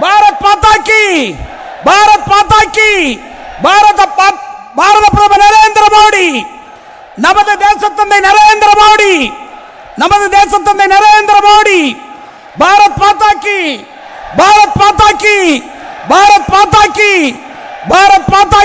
பாரத் பாத்தாக்கி பாரத் பாத்தாக்கி பாரத பா- பாரத பிரதமர் நரேந்திர மோடி நமது தேசத்தந்தை நரேந்திர மோடி நமது தேசத்தந்தை நரேந்திர மோடி பாரத் பாத்தாக்கி பாரத் பாத்தாக்கி பாரத் பாத்தாக்கி பாரத் மாதா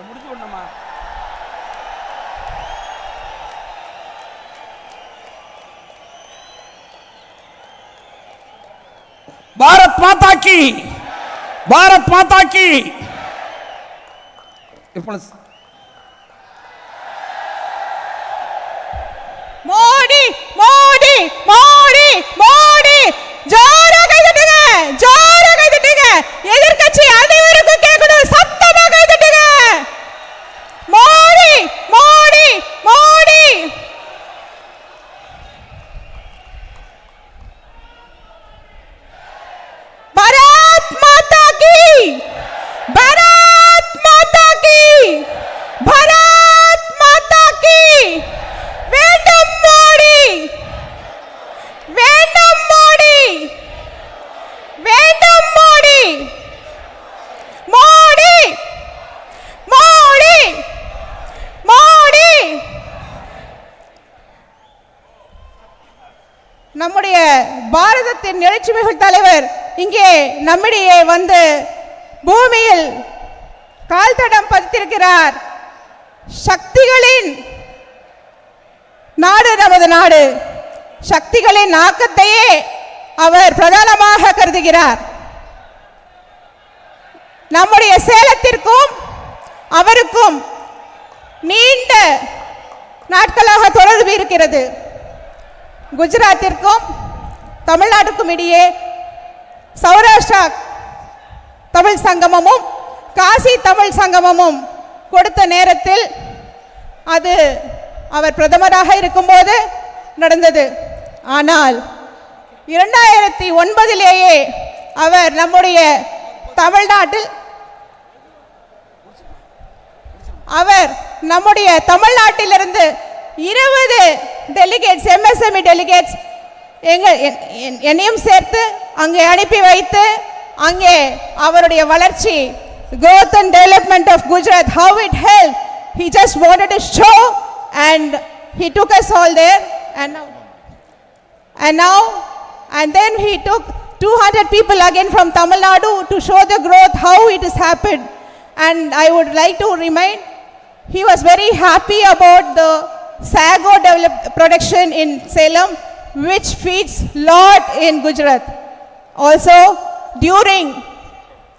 முடிச்சு விடணுமா பாரத் மாதா கி பாரத் மாதா கி இப்பொழுது மோடி மோடி மோடி மோடி ஜோரா கை தட்டுங்க ஜோரா நம்முடைய பாரதத்தின் எழுச்சிமிகு தலைவர் இங்கே நம்மிடையே வந்து பூமியில் கால் தடம் பதித்திருக்கிறார். சக்திகளின் நாடு நமது நாடு. சக்திகளின் ஆக்கத்தையே அவர் பிரதானமாக கருதுகிறார். நம்முடைய சேலத்திற்கும் அவருக்கும் நீண்ட நாட்களாக தொடர்பு இருக்கிறது. குஜராத்திற்கும் தமிழ்நாட்டுக்கும் இடையே சௌராஷ்டிரா தமிழ் சங்கமமும் காசி தமிழ் சங்கமமும் கொடுத்த நேரத்தில் அது அவர் பிரதமராக இருக்கும்போது நடந்தது. ஆனால் இரண்டாயிரத்தி ஒன்பதிலேயே அவர் நம்முடைய தமிழ்நாட்டில் அவர் நம்முடைய தமிழ்நாட்டிலிருந்து இருபது டெலிகேட்ஸ் எம்எஸ்எம்இ டெலிகேட்ஸ் எங்க என்- என்- என்னையும் சேர்த்து அங்கே அனுப்பி வைத்து அங்கே அவருடைய வளர்ச்சி growth and development of Gujarat, how it helped. He just wanted to show and he took us all there and now and now, and then he took 200 people again from Tamil Nadu to show the growth, how it has happened. And I would like to remind, he was very happy about the sago develop production in Salem, which feeds lot in Gujarat. Also, during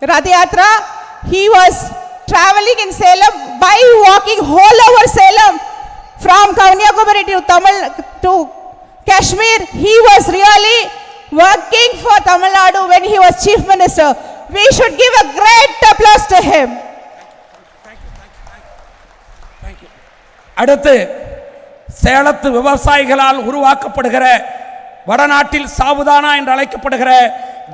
Rath Yatra, he was traveling in Salem by walking whole over Salem from Kanyakumari to Tamil to Kashmir. He was really working for Tamil Nadu when he was chief minister. We should give a great applause to him. அடுத்து சேலத்து விவசாயிகளால் உருவாக்கப்படுகிற வடநாட்டில் சாவுதானா என்று அழைக்கப்படுகிற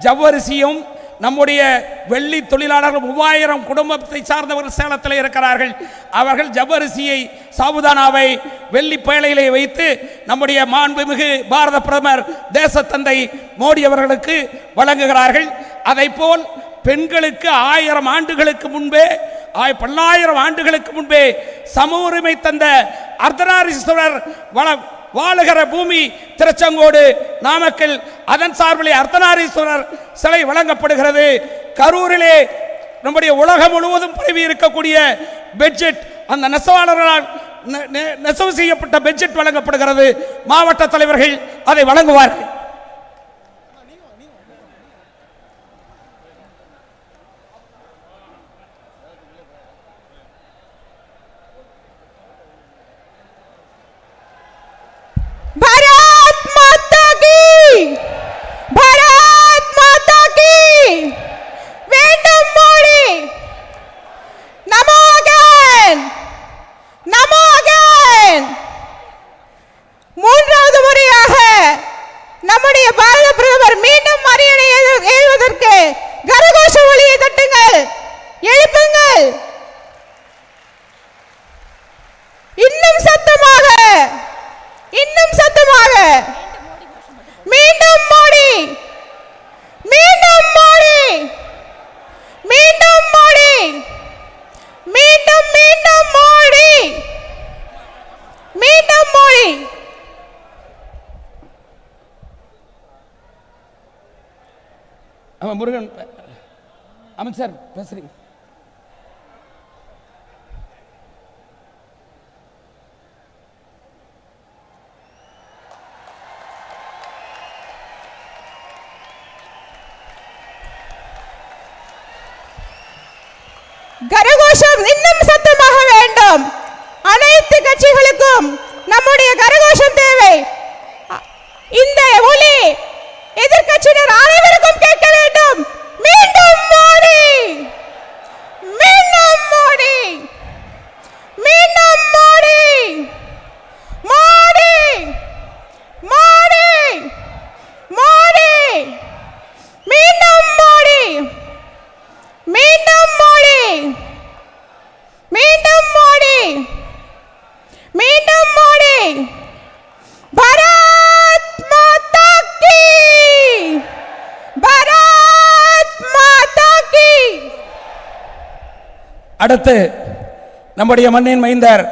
ஜவ்வரிசியும் நம்முடைய வெள்ளி தொழிலாளர்கள் மூவாயிரம் குடும்பத்தை சார்ந்தவர்கள் சேலத்தில் இருக்கிறார்கள். அவர்கள் ஜவ்வரிசியை சாவுதானாவை வெள்ளி பேழையிலே வைத்து நம்முடைய மாண்புமிகு பாரத பிரதமர் தேசத்தந்தை மோடி அவர்களுக்கு வழங்குகிறார்கள். அதைப்போல் பெண்களுக்கு ஆயிரம் ஆண்டுகளுக்கு முன்பே ஆய் பல்லாயிரம் ஆண்டுகளுக்கு முன்பே சம உரிமை தந்த அர்த்தநாரீஸ்வரர் வள வாழுகிற பூமி திருச்செங்கோடு நாமக்கல். அதன் சார்பிலே அர்த்தநாரீஸ்வரர் சிலை வழங்கப்படுகிறது. கரூரிலே நம்முடைய உலகம் முழுவதும் பரவி இருக்கக்கூடிய பெட்ஜெட் அந்த நெசவாளர்களால் நெ- நெ- நெசவு செய்யப்பட்ட பெட்ஜெட் வழங்கப்படுகிறது. மாவட்ட தலைவர்கள் அதை வழங்குவார்கள். எழுப்புங்கள். இன்னும் சத்தமாக. இன்னும் சத்தமாக. மீண்டும் மோடி. மீண்டும் மோடி. மீண்டும் மோடி. மீண்டும் மீண்டும் மோடி. மீண்டும் மோடி. ஆமாம் முருகன் அமைச்சர் பேசுறீங்க. கரகோஷம் இன்னும் சத்தமாக வேண்டும். அனைத்து கட்சிகளுக்கும் நம்முடைய கரகோஷம் தேவை. இந்த ஒலி எதிர்கட்சியினர் அனைவருக்கும் கேட்க வேண்டும். மீண்டும் மோடி மீண்டும் மோடி மீண்டும் மோடி மோடி மோடி மோடி மீண்டும் மோடி மீண்டும் மோடி மீண்டும் மோடி மீண்டும் மோடி பாரத் மாதா கி பாரத் மாதா கி அடுத்து நம்முடைய மண்ணின் மைந்தர்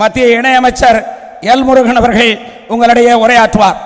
மத்திய இணையமைச்சர் எல் முருகன் அவர்கள் உங்களிடையே உரையாற்றுவார்.